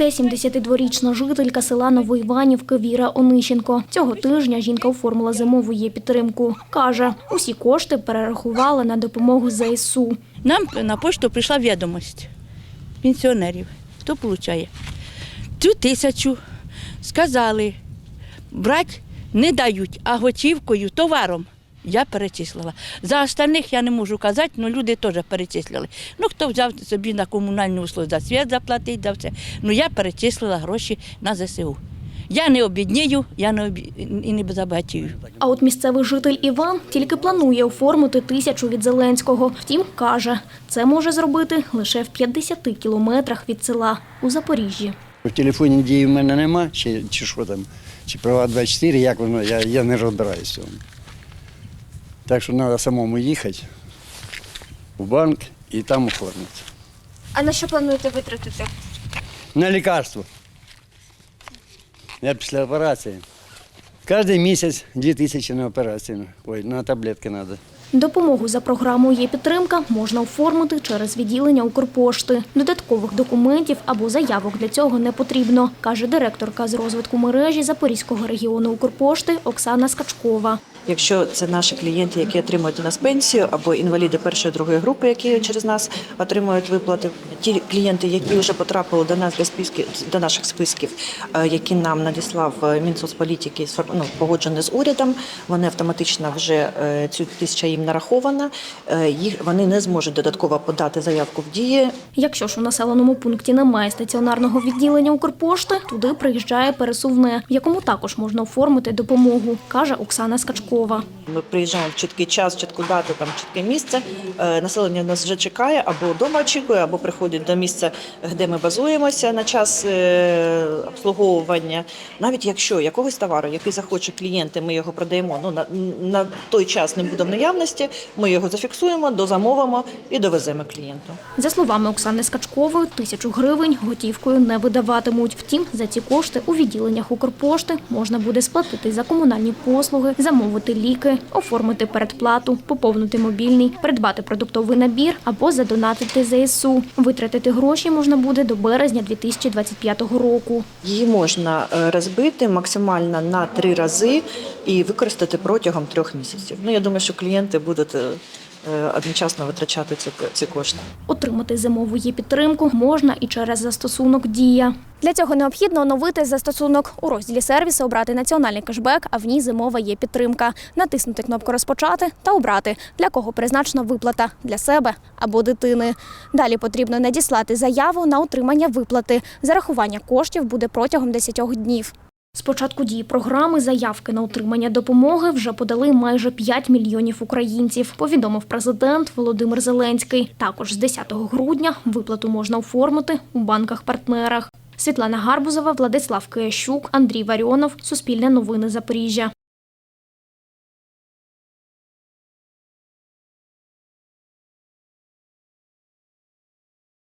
Це 72-річна жителька села Новоіванівки Віра Онищенко. Цього тижня жінка оформила зимову її підтримку. Каже, усі кошти перерахувала на допомогу ЗСУ. Нам на пошту прийшла відомість пенсіонерів. Хто отримує? Цю тисячу сказали, брати не дають, а готівкою, товаром. Я перечислила. За остальних я не можу казати, але люди теж перечислили. Ну, хто взяв собі на комунальну услугу за світ заплатить, за все. Ну, я перечислила гроші на ЗСУ. Я не обіднію, я не обі... і не забагатію. А от місцевий житель Іван тільки планує оформити тисячу від Зеленського. Втім, каже, це може зробити лише в 50 кілометрах від села у Запоріжжі. В телефоні дії в мене нема, чи, чи що там, чи права 24, як воно, я, я не розбираюся. Так що треба самому їхати в банк і там оформити. А на що плануєте витратити? На лікарство. Я після операції. Кожен місяць 2 тисячі на операцію. Ой, на таблетки треба. Допомогу за програмою є підтримка можна оформити через відділення Укрпошти. Додаткових документів або заявок для цього не потрібно, каже директорка з розвитку мережі Запорізького регіону Укрпошти Оксана Скачкова. Якщо це наші клієнти, які отримують у нас пенсію, або інваліди першої другої групи, які через нас отримують виплати, ті клієнти, які вже потрапили до нас для списків до наших списків, е, які нам надіслав е, Мінсоцполітики, ну, погоджені з урядом, вони автоматично вже е, цю тисяча їм нарахована. е, Їх вони не зможуть додатково подати заявку в дії. Якщо ж у населеному пункті немає стаціонарного відділення Укрпошти, туди приїжджає пересувне, в якому також можна оформити допомогу, каже Оксана Скачкова. Ми приїжджаємо в чіткий час, чітку дату, там чітке місце. Е, Населення нас вже чекає, або вдома очікує, або приходить до місця, де ми базуємося на час е, обслуговування. Навіть якщо якогось товару, який захоче клієнт, ми його продаємо, ну на, на той час не буде в наявності. Ми його зафіксуємо, дозамовимо і довеземо клієнту. За словами Оксани Скачкової, тисячу гривень готівкою не видаватимуть. Втім, за ці кошти у відділеннях Укрпошти можна буде сплатити за комунальні послуги, замовити ліки, оформити передплату, поповнити мобільний, придбати продуктовий набір або задонатити ЗСУ. Витратити гроші можна буде до березня 2025 року. Її можна е, розбити максимально на три рази і використати протягом трьох місяців. Ну я думаю, що клієнти будуть е, одночасно витрачати ці, ці кошти. Отримати зимову її підтримку можна і через застосунок Дія. Для цього необхідно оновити застосунок у розділі сервісу, обрати національний кешбек, а в ній зимова є підтримка. Натиснути кнопку Розпочати та обрати, для кого призначена виплата для себе або дитини. Далі потрібно надіслати заяву на отримання виплати. Зарахування коштів буде протягом 10 днів. З початку дії програми заявки на отримання допомоги вже подали майже 5 мільйонів українців. Повідомив президент Володимир Зеленський. Також з 10 грудня виплату можна оформити у банках-партнерах. Світлана Гарбузова, Владислав Киящук, Андрій Варіонов. Суспільне новини Запоріжжя.